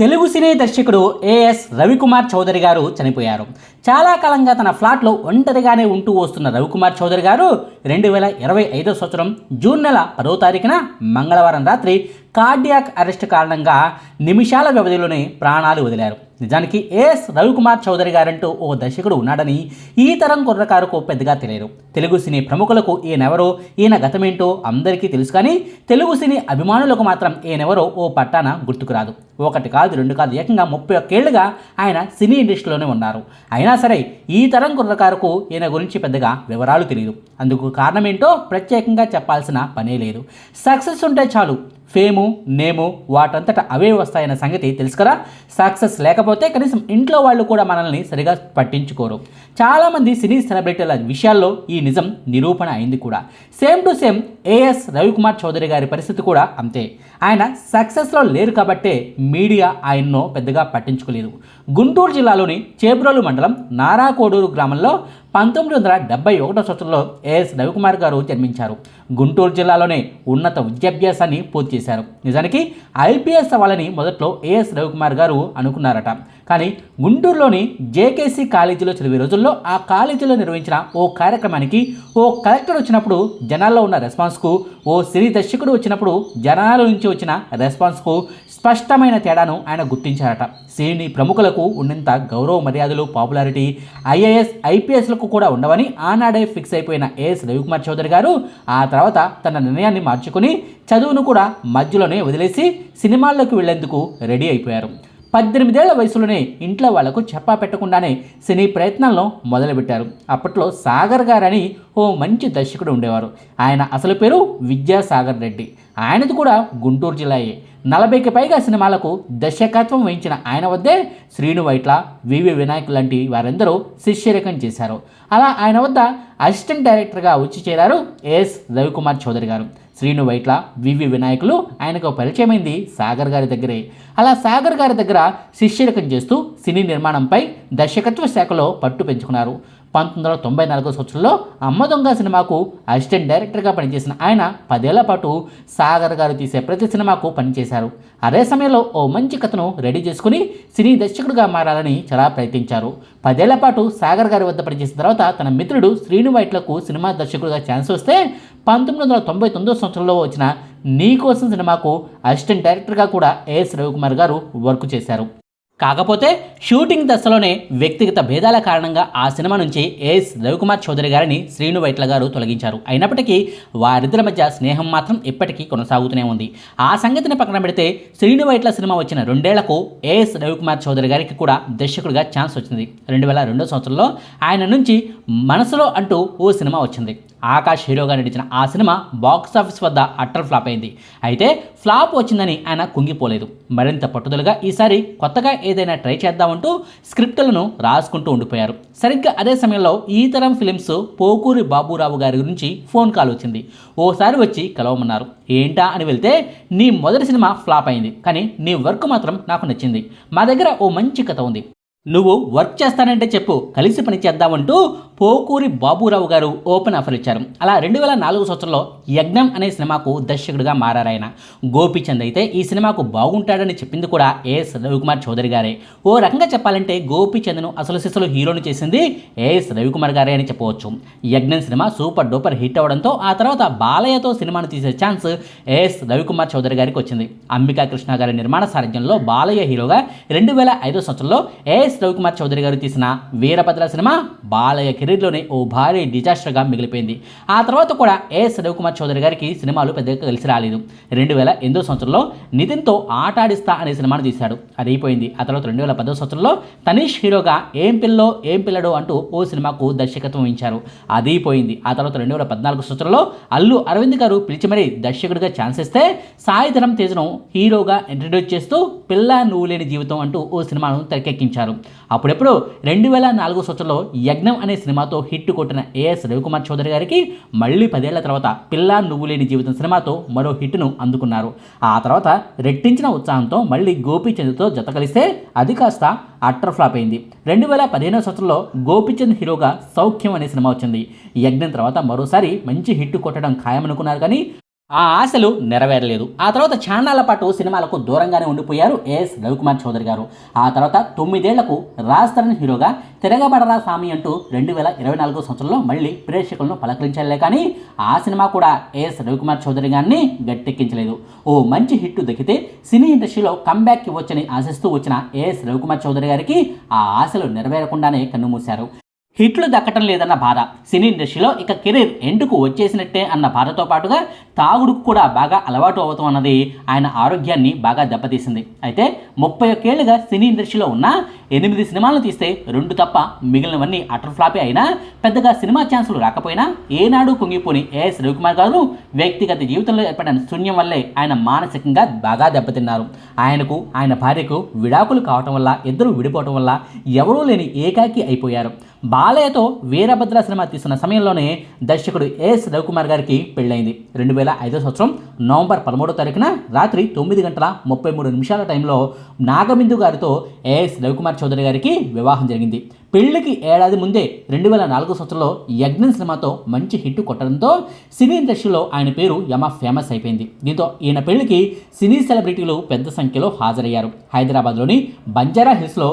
తెలుగు సినీ దర్శకుడు ఏఎస్ రవికుమార్ చౌదరి గారు చనిపోయారు. చాలా కాలంగా తన ఫ్లాట్లో ఒంటరిగానే ఉంటూ వస్తున్న రవికుమార్ చౌదరి గారు రెండు వేల ఇరవై ఐదో సంవత్సరం జూన్ నెల పదో తారీఖున మంగళవారం రాత్రి కార్డియాక్ అరెస్ట్ కారణంగా నిమిషాల వ్యవధిలోనే ప్రాణాలు వదిలారు. నిజానికి ఎస్ రవికుమార్ చౌదరి గారంటూ ఓ దర్శకుడు ఉన్నాడని ఈ తరం కుర్రకారుకు పెద్దగా తెలియదు. తెలుగు సినీ ప్రముఖులకు ఈయనెవరో ఈయన గతమేంటో అందరికీ తెలుసు కానీ తెలుగు సినీ అభిమానులకు మాత్రం ఈయనెవరో ఓ పట్టాన గుర్తుకురాదు ఒకటి కాదు రెండు కాదు ఏకంగా ముప్పై ఒక్కేళ్ళుగా ఆయన సినీ ఇండస్ట్రీలోనే ఉన్నారు. అయినా సరే ఈ తరం కుర్రకారుకు ఈయన గురించి పెద్దగా వివరాలు తెలియదు అందుకు కారణమేంటో ప్రత్యేకంగా చెప్పాల్సిన పనే లేదు. సక్సెస్ ఉంటే చాలు. ఫేము నేము వాటంతట అవే వస్తాయన్న సంగతి తెలుసు కదా? సక్సెస్ లేకపోతే కనీసం ఇంట్లో వాళ్ళు కూడా మనల్ని సరిగా పట్టించుకోరు. చాలామంది సినీ సెలబ్రిటీల విషయాల్లో ఈ నిజం నిరూపణ అయింది కూడా. Same to same AS Ravikumar Chowdary గారి పరిస్థితి కూడా అంతే. ఆయన సక్సెస్లో లేరు కాబట్టే మీడియా ఆయన్ను పెద్దగా పట్టించుకోలేదు. గుంటూరు జిల్లాలోని చేబ్రోలు మండలం నారాకోడూరు గ్రామంలో పంతొమ్మిది వందల డెబ్బై ఒకటో సంవత్సరంలో ఏఎస్ రవికుమార్ గారు జన్మించారు. గుంటూరు జిల్లాలోనే ఉన్నత విద్యాభ్యాసాన్ని పూర్తి చేశారు. నిజానికి ఐపీఎస్ అవ్వాలని మొదట్లో ఏఎస్ రవికుమార్ గారు అనుకున్నారట. కానీ గుంటూరులోని జేకేసీ కాలేజీలో చదివే రోజుల్లో ఆ కాలేజీలో నిర్వహించిన ఓ కార్యక్రమానికి ఓ కలెక్టర్ వచ్చినప్పుడు జనాల్లో ఉన్న రెస్పాన్స్కు ఓ సినీ దర్శకుడు వచ్చినప్పుడు జనాల నుంచి వచ్చిన రెస్పాన్స్కు స్పష్టమైన తేడాను ఆయన గుర్తించారట. సినీ ప్రముఖులకు ఉన్నంత గౌరవ మర్యాదలు పాపులారిటీ ఐఏఎస్ ఐపీఎస్లకు కూడా ఉండవని ఆనాడే ఫిక్స్ అయిపోయిన ఏఎస్ రవికుమార్ చౌదరి గారు ఆ తర్వాత తన నిర్ణయాన్ని మార్చుకుని చదువును కూడా మధ్యలోనే వదిలేసి సినిమాల్లోకి వెళ్ళేందుకు రెడీ అయిపోయారు. పద్దెనిమిదేళ్ళ వయసులోనే ఇంట్లో వాళ్ళకు చెప్పా పెట్టకుండానే సినీ ప్రయత్నాలను మొదలుపెట్టారు. అప్పట్లో సాగర్ గారని ఓ మంచి దర్శకుడు ఉండేవారు. ఆయన అసలు పేరు విద్యాసాగర్ రెడ్డి. ఆయనది కూడా గుంటూరు జిల్లాయే. నలభైకి పైగా సినిమాలకు దర్శకత్వం వహించిన ఆయన వద్దే శ్రీను వైట్ల వివి వినాయక్ లాంటి వారందరూ శిష్యరేఖం చేశారు. అలా ఆయన వద్ద అసిస్టెంట్ డైరెక్టర్గా వచ్చి చేరారు ఎస్ రవికుమార్ చౌదరి గారు. శ్రీను వైట్ల వివి వినాయకులు ఆయనకు పరిచయమైంది సాగర్ గారి దగ్గరే. అలా సాగర్ గారి దగ్గర శిష్యరకం చేస్తూ సినీ నిర్మాణంపై దర్శకత్వ శాఖలో పట్టు పెంచుకున్నారు. పంతొమ్మిది వందల తొంభై నాలుగో సంవత్సరంలో అమ్మ దొంగ సినిమాకు అసిస్టెంట్ డైరెక్టర్గా పనిచేసిన ఆయన పదేళ్ళ పాటు సాగర్ గారు తీసే ప్రతి సినిమాకు పనిచేశారు. అదే సమయంలో ఓ మంచి కథను రెడీ చేసుకుని సినీ దర్శకుడిగా మారాలని చాలా ప్రయత్నించారు. పదేళ్ళ పాటు సాగర్ గారి వద్ద పనిచేసిన తర్వాత తన మిత్రుడు శ్రీను వైట్లకు సినిమా దర్శకుడిగా ఛాన్స్ వస్తే పంతొమ్మిది వందల తొంభై తొమ్మిదో సంవత్సరంలో వచ్చిన నీ కోసం సినిమాకు అసిస్టెంట్ డైరెక్టర్గా కూడా ఏఎస్ రవికుమార్ గారు వర్క్ చేశారు. కాకపోతే షూటింగ్ దశలోనే వ్యక్తిగత భేదాల కారణంగా ఆ సినిమా నుంచి ఎస్ రవికుమార్ చౌదరి గారిని శ్రీను వైట్ల గారు తొలగించారు. అయినప్పటికీ వారిద్దరి మధ్య స్నేహం మాత్రం ఇప్పటికీ కొనసాగుతూనే ఉంది. ఆ సంగతిని పక్కన పెడితే శ్రీను వైట్ల సినిమా వచ్చిన రెండేళ్ళకు ఏఎస్ రవికుమార్ చౌదరి గారికి కూడా దర్శకుడిగా ఛాన్స్ వచ్చింది. రెండు వేల రెండో సంవత్సరంలో ఆయన నుంచి మనసులో అంటూ ఓ సినిమా వచ్చింది. ఆకాష్ హీరోగా నటించిన ఆ సినిమా బాక్స్ ఆఫీస్ వద్ద అట్టర్ ఫ్లాప్ అయింది. అయితే ఫ్లాప్ వచ్చిందని ఆయన కుంగిపోలేదు. మరింత పట్టుదలగా ఈసారి కొత్తగా ఏదైనా ట్రై చేద్దామంటూ స్క్రిప్టులను రాసుకుంటూ ఉండిపోయారు. సరిగ్గా అదే సమయంలో ఈ తరం ఫిలిమ్స్ పోకూరి బాబురావు గారి గురించి ఫోన్ కాల్ వచ్చింది. ఓసారి వచ్చి కలవమన్నారు. ఏంటా? అని వెళ్తే నీ మొదటి సినిమా ఫ్లాప్ అయింది కానీ నీ వర్క్ మాత్రం నాకు నచ్చింది. మా దగ్గర ఓ మంచి కథ ఉంది. నువ్వు వర్క్ చేస్తానంటే చెప్పు కలిసి పని చేద్దామంటూ పోకూరి బాబురావు గారు ఓపెన్ ఆఫర్ ఇచ్చారు. అలా రెండు వేల నాలుగు సంవత్సరంలో యజ్ఞం అనే సినిమాకు దర్శకుడిగా మారారాయన గోపిచంద్ అయితే ఈ సినిమాకు బాగుంటాడని చెప్పింది కూడా ఏఎస్ రవికుమార్ చౌదరి గారే. ఓ రకంగా చెప్పాలంటే గోపీచంద్ను అసలు సిసలు హీరోని చేసింది ఏఎస్ రవికుమార్ గారే అని చెప్పవచ్చు. యజ్ఞం సినిమా సూపర్ డూపర్ హిట్ అవడంతో ఆ తర్వాత బాలయ్యతో సినిమాను తీసే ఛాన్స్ ఏఎస్ రవికుమార్ చౌదరి గారికి వచ్చింది. అంబికా కృష్ణ గారి నిర్మాణ సారథ్యంలో బాలయ్య హీరోగా రెండు వేల ఐదో సంవత్సరంలో ఏఎస్ రవికుమార్ చౌదరి గారు తీసిన వీరభద్ర సినిమా బాలయ్య కెరీర్లోనే ఓ భారీ డిజాస్టర్గా మిగిలిపోయింది. ఆ తర్వాత కూడా ఏఎస్ రవికుమార్ చౌదరి గారికి సినిమాలు పెద్దగా కలిసి రాలేదు. రెండు వేల ఎనిమిదో సంవత్సరంలో నితిన్తో ఆటాడిస్తా అనే సినిమాను తీశాడు. అది అయిపోయింది. ఆ తర్వాత రెండు వేల పదో సంవత్సరంలో తనీష్ హీరోగా ఏం పిల్లో ఏం పిల్లడు అంటూ ఓ సినిమాకు దర్శకత్వం వహించారు. అది పోయింది ఆ తర్వాత రెండు వేల పద్నాలుగు సంవత్సరంలో అల్లు అరవింద్ గారు పిలిచి మరీ దర్శకుడిగా ఛాన్స్ ఇస్తే సాయిధరం తేజను హీరోగా ఇంట్రడ్యూస్ చేస్తూ పిల్ల నువ్వు లేని జీవితం అంటూ ఓ సినిమాను తెరకెక్కించారు. అప్పుడెప్పుడు రెండు వేల నాలుగో సంవత్సరంలో యజ్ఞం అనే సినిమా సినిమాతో హిట్ కొట్టిన ఏఎస్ రవికుమార్ చౌదరి గారికి మళ్ళీ పదేళ్ళ తర్వాత పిల్ల నువ్వు లేని జీవితం సినిమాతో మరో హిట్ను అందుకున్నారు. ఆ తర్వాత రెట్టించిన ఉత్సాహంతో మళ్ళీ గోపీచంద్తో జత కలిస్తే అది కాస్త అట్టర్ ఫ్లాప్ అయింది. రెండు వేల పదిహేనవ సంవత్సరంలో గోపీచంద్ హీరోగా సౌఖ్యం అనే సినిమా వచ్చింది. యజ్ఞం తర్వాత మరోసారి మంచి హిట్ కొట్టడం ఖాయమనుకున్నారు కానీ ఆ ఆశలు నెరవేరలేదు. ఆ తర్వాత చాన్నాళ్ళ పాటు సినిమాలకు దూరంగానే ఉండిపోయారు ఎస్. రవికుమార్ చౌదరి గారు. ఆ తర్వాత తొమ్మిదేళ్ళకు రాజ్ తరణ్ హీరోగా తిరగబడరా స్వామి అంటూ రెండు వేల ఇరవై నాలుగో సంవత్సరంలో మళ్ళీ ప్రేక్షకులను పలకరించలే కానీ ఆ సినిమా కూడా ఎస్. రవికుమార్ చౌదరి గారిని గట్టెక్కించలేదు. ఓ మంచి హిట్ దక్కితే సినీ ఇండస్ట్రీలో కంబ్యాక్ ఇవ్వచ్చని ఆశిస్తూ వచ్చిన ఎస్. రవికుమార్ చౌదరి గారికి ఆ ఆశలు నెరవేరకుండానే కన్నుమూశారు. హిట్లు దక్కటం లేదన్న బాధ. సినీ ఇండస్ట్రీలో ఇక కెరీర్ ఎండుకు వచ్చేసినట్టే అన్న బాధతో పాటుగా తాగుడుకు కూడా బాగా అలవాటు అవుతాం అన్నది ఆయన ఆరోగ్యాన్ని బాగా దెబ్బతీసింది. అయితే ముప్పై ఒక్కేళ్ళుగా సినీ ఇండస్ట్రీలో ఉన్న ఎనిమిది సినిమాలను తీస్తే రెండు తప్ప మిగిలినవన్నీ అటర్ ఫ్లాపే అయినా పెద్దగా సినిమా ఛాన్సులు రాకపోయినా ఏనాడు కుంగిపోని ఏఎస్ రవికుమార్ గారు వ్యక్తిగత జీవితంలో ఏర్పడిన శూన్యం వల్లే ఆయన మానసికంగా బాగా దెబ్బతిన్నారు. ఆయనకు ఆయన భార్యకు విడాకులు కావటం వల్ల ఇద్దరు విడిపోవటం వల్ల ఎవరూ లేని ఏకాకి అయిపోయారు. ఆలయతో వీరభద్ర సినిమా తీస్తున్న సమయంలోనే దర్శకుడు ఎస్ రవికుమార్ గారికి పెళ్ళైంది రెండు వేల ఐదో సంవత్సరం నవంబర్ పదమూడో తారీఖున రాత్రి తొమ్మిది గంటల ముప్పై మూడు నిమిషాల టైంలో నాగబిందు గారితో ఏఎస్ రవికుమార్ చౌదరి గారికి వివాహం జరిగింది. పెళ్ళికి ఏడాది ముందే రెండు వేల నాలుగో సంవత్సరంలో యజ్ఞం సినిమాతో మంచి హిట్ కొట్టడంతో సినీ ఇండస్ట్రీలో ఆయన పేరు యమ ఫేమస్ అయిపోయింది. దీంతో ఈయన పెళ్ళికి సినీ సెలబ్రిటీలు పెద్ద సంఖ్యలో హాజరయ్యారు. హైదరాబాద్లోని బంజారా హిల్స్లో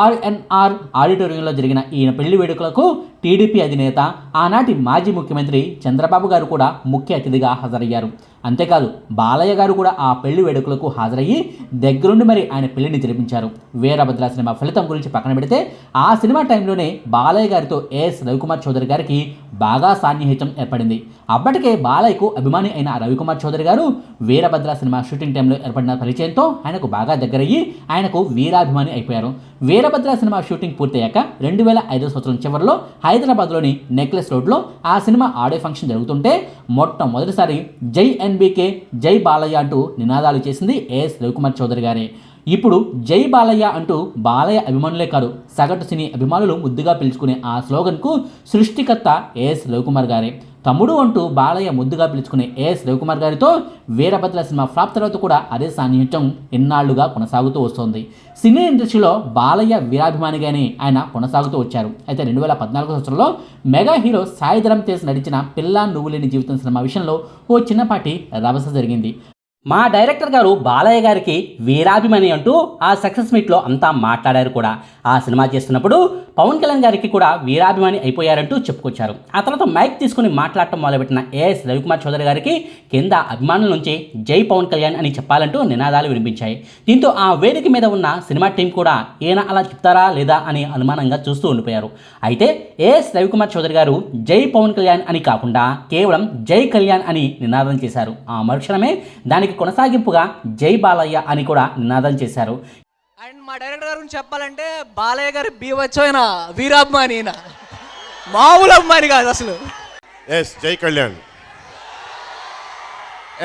ఆర్ఎన్ఆర్ ఆడిటోరియంలో జరిగిన ఈయన పెళ్ళి వేడుకలకు టీడీపీ అధినేత ఆనాటి మాజీ ముఖ్యమంత్రి చంద్రబాబు గారు కూడా ముఖ్య అతిథిగా హాజరయ్యారు. అంతేకాదు బాలయ్య గారు కూడా ఆ పెళ్ళి వేడుకలకు హాజరయ్యి దగ్గరుండి మరి ఆయన పెళ్ళిని జరిపించారు. వీరభద్ర సినిమా ఫలితం గురించి పక్కన పెడితే ఆ సినిమా టైంలోనే బాలయ్య గారితో ఎస్ రవికుమార్ చౌదరి గారికి బాగా సాన్నిహిత్యం ఏర్పడింది. అప్పటికే బాలయ్యకు అభిమాని అయిన రవికుమార్ చౌదరి గారు వీరభద్ర సినిమా షూటింగ్ టైంలో ఏర్పడిన పరిచయంతో ఆయనకు బాగా దగ్గరయ్యి ఆయనకు వీరాభిమాని అయిపోయారు. వీరభద్ర సినిమా షూటింగ్ పూర్తయ్యాక రెండు వేల ఐదో సంవత్సరం చివరిలో హైదరాబాద్లోని నెక్లెస్ రోడ్లో ఆ సినిమా ఆడియో ఫంక్షన్ జరుగుతుంటే మొట్టమొదటిసారి జై ఎన్బీకే జై బాలయ్య అంటూ నినాదాలు చేసింది ఏఎస్ రవికుమార్ చౌదరి గారే. ఇప్పుడు జై బాలయ్య అంటూ బాలయ్య అభిమానులే కాదు సగటు సినీ అభిమానులు ముద్దుగా పిలుచుకునే ఆ స్లోగన్కు సృష్టికర్త ఏఎస్ రవికుమార్ గారే. తమ్ముడు అంటూ బాలయ్య ముద్దుగా పిలుచుకునే ఏఎస్ రవికుమార్ గారితో వీరభద్ర సినిమా ఫ్లాప్ తర్వాత కూడా అదే సాన్నిహిత్యం ఎన్నాళ్ళుగా కొనసాగుతూ వస్తోంది. సినీ ఇండస్ట్రీలో బాలయ్య వీరాభిమానిగానే ఆయన కొనసాగుతూ వచ్చారు. అయితే రెండు వేల పద్నాలుగు సంవత్సరంలో మెగా హీరో సాయిధరం తేజ్ నడిచిన పిల్ల నువ్వు లేని జీవితం సినిమా విషయంలో ఓ చిన్నపాటి రభస జరిగింది. మా డైరెక్టర్ గారు బాలయ్య గారికి వీరాభిమని అంటూ ఆ సక్సెస్ మీట్లో అంతా మాట్లాడారు కూడా. ఆ సినిమా చేస్తున్నప్పుడు పవన్ కళ్యాణ్ గారికి కూడా వీరాభిమాని అయిపోయారంటూ చెప్పుకొచ్చారు. ఆ తర్వాత మైక్ తీసుకుని మాట్లాడటం మొదలుపెట్టిన ఏఎస్ రవికుమార్ చౌదరి గారికి కింద అభిమానుల నుంచి జై పవన్ కళ్యాణ్ అని చెప్పాలంటూ నినాదాలు వినిపించాయి. దీంతో ఆ వేదిక మీద ఉన్న సినిమా టీం కూడా ఈయన అలా చెప్తారా లేదా అని అనుమానంగా చూస్తూ ఉండిపోయారు. అయితే ఏఎస్ రవికుమార్ చౌదరి గారు జై పవన్ కళ్యాణ్ అని కాకుండా కేవలం జై కళ్యాణ్ అని నినాదం చేశారు. ఆ మరుక్షణమే దానికి కొనసాగింపుగా జై బాలయ్య అని కూడా నినాదం చేశారు. అండ్ మా డైరెక్టర్ గారి చెప్పాలంటే బాలయ్య గారి బీవచ్చోయిన వీరాభిమాని ఈయన. మామూలు అభిమాని కాదు అసలు. ఎస్ జై కళ్యాణ్.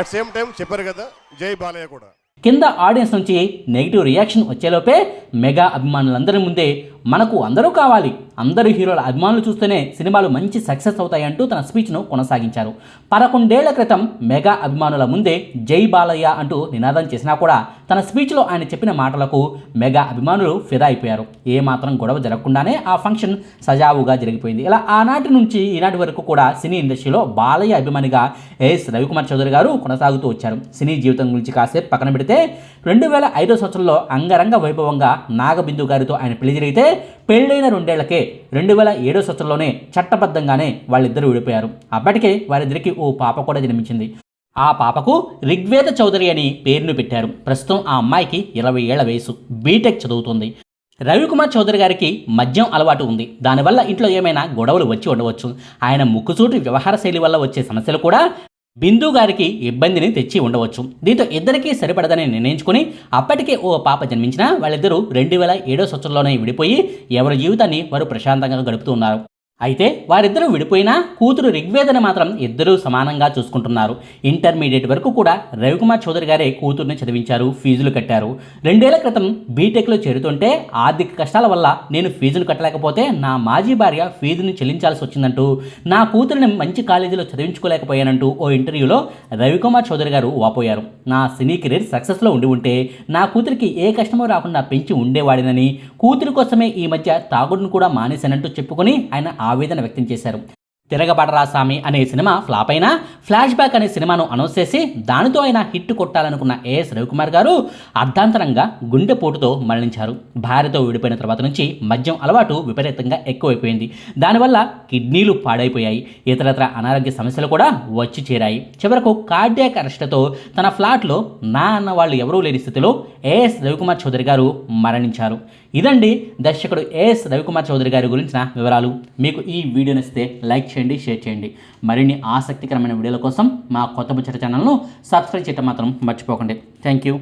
అట్ సేమ్ టైం చెప్పారు కదా జై బాలయ్య కూడా. కింద ఆడియన్స్ నుంచి నెగిటివ్ రియాక్షన్ వచ్చేలోపే మెగా అభిమానులందరి ముందే మనకు అందరూ కావాలి. అందరు హీరోల అభిమానులు చూస్తేనే సినిమాలు మంచి సక్సెస్ అవుతాయంటూ తన స్పీచ్ను కొనసాగించారు. పదకొండేళ్ళ క్రితం మెగా అభిమానుల ముందే జై బాలయ్య అంటూ నినాదం చేసినా కూడా తన స్పీచ్లో ఆయన చెప్పిన మాటలకు మెగా అభిమానులు ఫిదా అయిపోయారు. ఏమాత్రం గొడవ జరగకుండానే ఆ ఫంక్షన్ సజావుగా జరిగిపోయింది. ఇలా ఆనాటి నుంచి ఈనాటి వరకు కూడా సినీ ఇండస్ట్రీలో బాలయ్య అభిమానిగా ఎస్. రవికుమార్ చౌదరి గారు కొనసాగుతూ వచ్చారు. సినీ జీవితం గురించి కాసేపు పక్కన పెడితే రెండు వేల ఐదో సంవత్సరంలో అంగరంగ వైభవంగా నాగబిందు గారితో ఆయన పెళ్ళి జరిగితే పెళ్ళైన రెండేళ్ళకే రెండు వేల ఏడో సంవత్సరంలోనే చట్టబద్ధంగానే వాళ్ళిద్దరూ విడిపోయారు. అప్పటికే వారిద్దరికి ఓ పాప కూడా జన్మించింది. ఆ పాపకు రిగ్వేద చౌదరి అని పేరును పెట్టారు. ప్రస్తుతం ఆ అమ్మాయికి ఇరవై ఏళ్ళ వయసు బీటెక్ చదువుతుంది. రవికుమార్ చౌదరి గారికి మద్యం అలవాటు ఉంది. దానివల్ల ఇంట్లో ఏమైనా గొడవలు వచ్చి ఉండవచ్చు. ఆయన ముక్కుచూటి వ్యవహార శైలి వల్ల వచ్చే సమస్యలు కూడా బిందు గారికి ఇబ్బందిని తెచ్చి ఉండవచ్చు. దీంతో ఇద్దరికీ సరిపడదని నిర్ణయించుకుని అప్పటికే ఓ పాప జన్మించినా వాళ్ళిద్దరూ రెండు వేల ఏడో సంవత్సరంలోనే విడిపోయి ఎవరి జీవితాన్ని వారు ప్రశాంతంగా గడుపుతూ ఉన్నారు. అయితే వారిద్దరూ విడిపోయినా కూతురు రిగ్వేదని మాత్రం ఇద్దరూ సమానంగా చూసుకుంటున్నారు. ఇంటర్మీడియట్ వరకు కూడా రవికుమార్ చౌదరి గారే కూతుర్ని చదివించారు ఫీజులు కట్టారు. రెండేళ్ళ క్రితం బీటెక్లో చేరుతుంటే ఆర్థిక కష్టాల వల్ల నేను ఫీజులు కట్టలేకపోతే నా మాజీ భార్య ఫీజుని చెల్లించాల్సి వచ్చిందంటూ నా కూతురిని మంచి కాలేజీలో చదివించుకోలేకపోయానంటూ ఓ ఇంటర్వ్యూలో రవికుమార్ చౌదరి గారు వాపోయారు. నా సినీ కెరీర్ సక్సెస్లో ఉండి ఉంటే నా కూతురికి ఏ కష్టమో రాకుండా పెంచి ఉండేవాడినని కూతురు కోసమే ఈ మధ్య తాగుడును కూడా మానేశానంటూ చెప్పుకొని ఆయన ఆవేదన వ్యక్తం చేశారు. తిరగబడరా స్వామి అనే సినిమా ఫ్లాప్ అయినా ఫ్లాష్ బ్యాక్ అనే సినిమాను అనౌన్స్ చేసి దానితో అయినా హిట్ కొట్టాలనుకున్న ఏఎస్ రవికుమార్ గారు అర్ధాంతరంగా గుండెపోటుతో మరణించారు. భార్యతో విడిపోయిన తర్వాత నుంచి మద్యం అలవాటు విపరీతంగా ఎక్కువైపోయింది. దానివల్ల కిడ్నీలు పాడైపోయాయి. ఇతరత్ర అనారోగ్య సమస్యలు కూడా వచ్చి చేరాయి. చివరకు కార్డియాక్ అరెస్ట్తో తన ఫ్లాట్లో నా అన్న వాళ్ళు ఎవరూ లేని స్థితిలో ఏఎస్ రవికుమార్ చౌదరి గారు మరణించారు. ఇదండి దర్శకుడు ఏఎస్ రవికుమార్ చౌదరి గారి గురించిన వివరాలు. మీకు ఈ వీడియో నచ్చితే లైక్ చేయండి షేర్ చేయండి. మరిన్ని ఆసక్తికరమైన వీడియోల కోసం మా కొత్త ముచ్చట ఛానల్ను సబ్స్క్రైబ్ చేయటం మాత్రం మర్చిపోకండి. Thank you